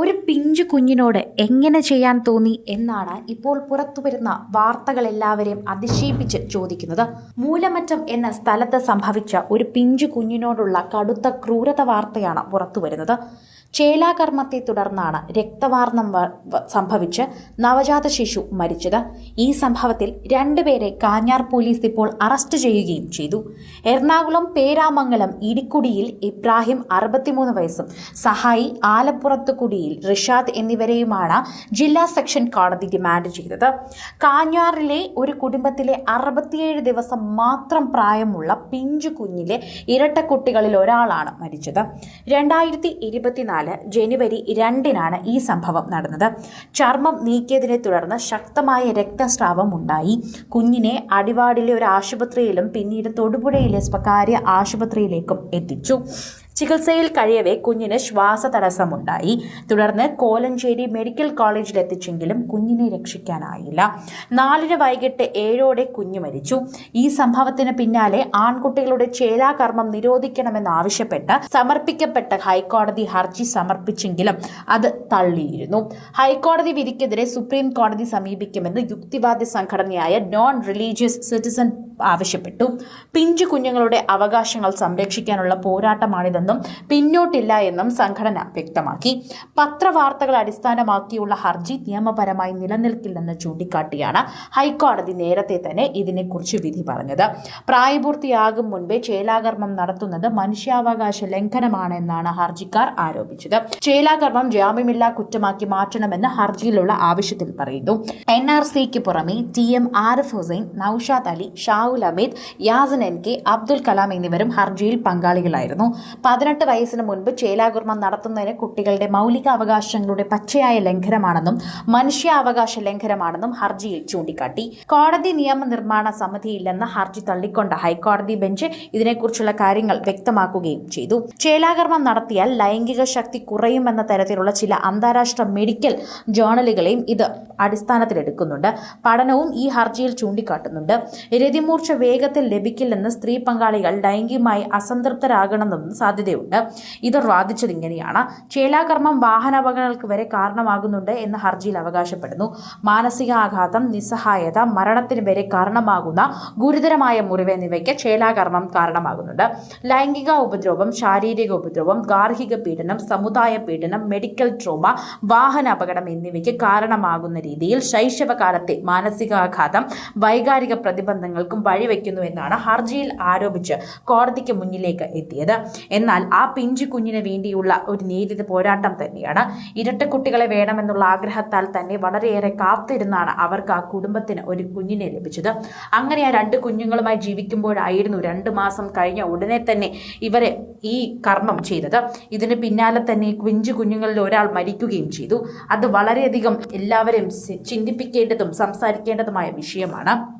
ഒരു പിഞ്ചു കുഞ്ഞിനോട് എങ്ങനെ ചെയ്യാൻ തോന്നി എന്നാണ് ഇപ്പോൾ പുറത്തു വരുന്ന വാർത്തകൾ എല്ലാവരെയും അതിശയിപ്പിച്ച് ചോദിക്കുന്നത്. മൂലമറ്റം എന്ന സ്ഥലത്ത് സംഭവിച്ച ഒരു പിഞ്ചു കുഞ്ഞിനോടുള്ള കടുത്ത ക്രൂരത വാർത്തയാണ് പുറത്തുവരുന്നത് ചേലാകർമ്മത്തെ തുടർന്നാണ് രക്തവാർണം സംഭവിച്ച് നവജാത ശിശു മരിച്ചത്. ഈ സംഭവത്തിൽ രണ്ടുപേരെ കാഞ്ഞാർ പോലീസ് ഇപ്പോൾ അറസ്റ്റ് ചെയ്യുകയും ചെയ്തു. എറണാകുളം പേരാമംഗലം ഇടിക്കുടിയിൽ ഇബ്രാഹിം അറുപത്തിമൂന്ന് വയസ്സും സഹായി ആലപ്പുറത്തുകുടിയിൽ റിഷാദ് എന്നിവരെയുമാണ് ജില്ലാ സെക്ഷൻ കോടതി ഡിമാൻഡ് ചെയ്തത്. കാഞ്ഞാറിലെ ഒരു കുടുംബത്തിലെ അറുപത്തിയേഴ് ദിവസം മാത്രം പ്രായമുള്ള പിഞ്ചു കുഞ്ഞിലെ ഇരട്ടക്കുട്ടികളിൽ ഒരാളാണ് മരിച്ചത്. രണ്ടായിരത്തി ഇരുപത്തിനാല് ജനുവരി രണ്ടിനാണ് ഈ സംഭവം നടന്നത്. ചർമ്മം നീക്കിയതിനെ തുടർന്ന് ശക്തമായ രക്തസ്രാവം ഉണ്ടായി. കുഞ്ഞിനെ അടിവാടിലെ ഒരു ആശുപത്രിയിലും പിന്നീട് തൊടുപുഴയിലെ സ്വകാര്യ ആശുപത്രിയിലേക്കും എത്തിച്ചു. ചികിത്സയിൽ കഴിയവേ കുഞ്ഞിന് ശ്വാസതടസ്സമുണ്ടായി. തുടർന്ന് കോലഞ്ചേരി മെഡിക്കൽ കോളേജിൽ എത്തിച്ചെങ്കിലും കുഞ്ഞിനെ രക്ഷിക്കാനായില്ല. നാലിന് വൈകിട്ട് ഏഴോടെ കുഞ്ഞു മരിച്ചു. ഈ സംഭവത്തിന് പിന്നാലെ ആൺകുട്ടികളുടെ ചേലാകർമ്മം നിരോധിക്കണമെന്നാവശ്യപ്പെട്ട് സമർപ്പിക്കപ്പെട്ട ഹൈക്കോടതി ഹർജി സമർപ്പിച്ചെങ്കിലും അത് തള്ളിയിരുന്നു. ഹൈക്കോടതി വിധിക്കെതിരെ സുപ്രീം കോടതി സമീപിക്കുമെന്ന് യുക്തിവാദി സംഘടനയായ നോൺ റിലീജിയസ് സിറ്റിസൺ ആവശ്യപ്പെട്ടു. പിഞ്ചു കുഞ്ഞുങ്ങളുടെ അവകാശങ്ങൾ സംരക്ഷിക്കാനുള്ള പോരാട്ടമാണിതെന്നും പിന്നോട്ടില്ല എന്നും സംഘടന വ്യക്തമാക്കി. പത്രവാർത്തകൾ അടിസ്ഥാനമാക്കിയുള്ള ഹർജി നിയമപരമായി നിലനിൽക്കില്ലെന്ന് ചൂണ്ടിക്കാട്ടിയാണ് ഹൈക്കോടതി നേരത്തെ തന്നെ ഇതിനെക്കുറിച്ച് വിധി പറഞ്ഞത്. പ്രായപൂർത്തിയാകും മുൻപേ ചേലാകർമ്മം നടത്തുന്നത് മനുഷ്യാവകാശ ലംഘനമാണെന്നാണ് ഹർജിക്കാർ ആരോപിച്ചത്. ചേലാകർമ്മം ജാമ്യമില്ലാ കുറ്റമാക്കി മാറ്റണമെന്ന് ഹർജിയിലുള്ള ആവശ്യത്തിൽ പറയുന്നു. എൻ ആർ സിക്ക് പുറമെ T M Arif Hussain Naushad Ali Shahul Hameed Yasin N K Abdul Kalam എന്നിവരും ഹർജിയിൽ പങ്കാളികളായിരുന്നു. പതിനെട്ട് വയസ്സിന് മുൻപ് ചേലാകർമ്മം നടത്തുന്നതിന് കുട്ടികളുടെ മൗലിക അവകാശങ്ങളുടെ പച്ചയായ ലംഘനമാണെന്നും മനുഷ്യാവകാശ ലംഘനമാണെന്നും ഹർജിയിൽ ചൂണ്ടിക്കാട്ടി. കോടതി നിയമനിർമ്മാണ സമിതിയില്ലെന്ന ഹർജി തള്ളിക്കൊണ്ട ഹൈക്കോടതി ബെഞ്ച് ഇതിനെക്കുറിച്ചുള്ള കാര്യങ്ങൾ വ്യക്തമാക്കുകയും ചെയ്തു. ചേലാകർമ്മം നടത്തിയാൽ ലൈംഗിക ശക്തി കുറയുമെന്ന തരത്തിലുള്ള ചില അന്താരാഷ്ട്ര മെഡിക്കൽ ജേണലുകളെയും ഇത് അടിസ്ഥാനത്തിലെടുക്കുന്നുണ്ട്. പഠനവും ഈ ഹർജിയിൽ ചൂണ്ടിക്കാട്ടുന്നുണ്ട്. രതിമൂർച്ച വേഗത്തിൽ ലഭിക്കില്ലെന്ന് സ്ത്രീ പങ്കാളികൾ ലൈംഗികമായി അസംതൃപ്തരാകണമെന്നും സാധ്യതയുണ്ട്. ഇതർ വാദിച്ചതിങ്ങനെയാണ് ചേലാകർമ്മം വാഹനാപകടങ്ങൾക്ക് വരെ കാരണമാകുന്നുണ്ട് എന്ന് ഹർജിയിൽ അവകാശപ്പെടുന്നു. മാനസികാഘാതം നിസ്സഹായത മരണത്തിന് വരെ കാരണമാകുന്ന ഗുരുതരമായ മുറിവ് എന്നിവയ്ക്ക് ചേലാകർമ്മം കാരണമാകുന്നുണ്ട്. ലൈംഗിക ഉപദ്രവം ശാരീരിക ഉപദ്രവം ഗാർഹിക പീഡനം സമുദായ പീഡനം മെഡിക്കൽ ട്രോമ വാഹന അപകടം എന്നിവയ്ക്ക് കാരണമാകുന്ന രീതിയിൽ ശൈശവകാലത്തെ മാനസികാഘാതം വൈകാരിക പ്രതിബന്ധങ്ങൾക്കും വഴിവെക്കുന്നു എന്നാണ് ഹർജിയിൽ ആരോപിച്ച് കോടതിക്ക് മുന്നിലേക്ക് എത്തിയത്. എന്നാൽ ആ പിഞ്ചു കുഞ്ഞിന് വേണ്ടിയുള്ള ഒരു നീതി പോരാട്ടം തന്നെയാണ്. ഇരട്ട കുട്ടികളെ വേണമെന്നുള്ള ആഗ്രഹത്താൽ തന്നെ വളരെയേറെ കാത്തിരുന്നാണ് അവർക്ക് ആ കുടുംബത്തിന് ഒരു കുഞ്ഞിനെ ലഭിച്ചത്. അങ്ങനെ ആ രണ്ട് കുഞ്ഞുങ്ങളുമായി ജീവിക്കുമ്പോഴായിരുന്നു രണ്ട് മാസം കഴിഞ്ഞ ഉടനെ തന്നെ ഇവരെ ഈ കർമ്മം ചെയ്തത്. ഇതിന് പിന്നാലെ തന്നെ കുഞ്ചു കുഞ്ഞുങ്ങളിൽ ഒരാൾ മരിക്കുകയും ചെയ്തു. അത് വളരെയധികം എല്ലാവരെയും ചിന്തിപ്പിക്കേണ്ടതും സംസാരിക്കേണ്ടതുമായ വിഷയമാണ്.